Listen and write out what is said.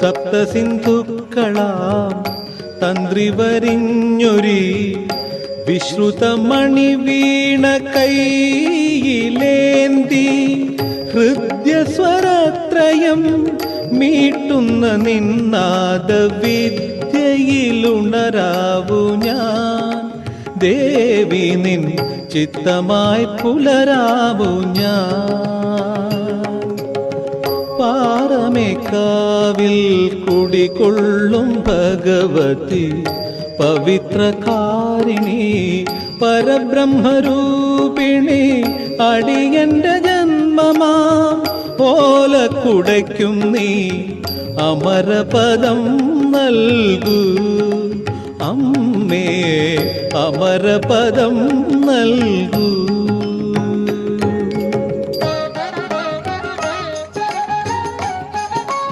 സപ്തസിന്ധുക്കളാം തന്ത്രി വരിഞ്ഞൊരി വിശ്രുതമണി വീണ കൈയിലേന്തി ഹൃദ്യസ്വരത്രയം മീട്ടുന്ന നിന്നാദ വിദ്യയിലുണരാവു ഞാൻ. ദേവി നിൻ ചിത്തമായി പുലരാവു ഞാൻ. പാറമേക്കാവിൽ കുടികൊള്ളും ഭഗവതി. പവിത്രകാരിണി പരബ്രഹ്മരൂപിണി അടിയന്റെ ജന്മമാ. കുടയ്ക്കും നീ അമരപദം നൽകൂ. അമ്മേ അമരപദം നൽകൂ.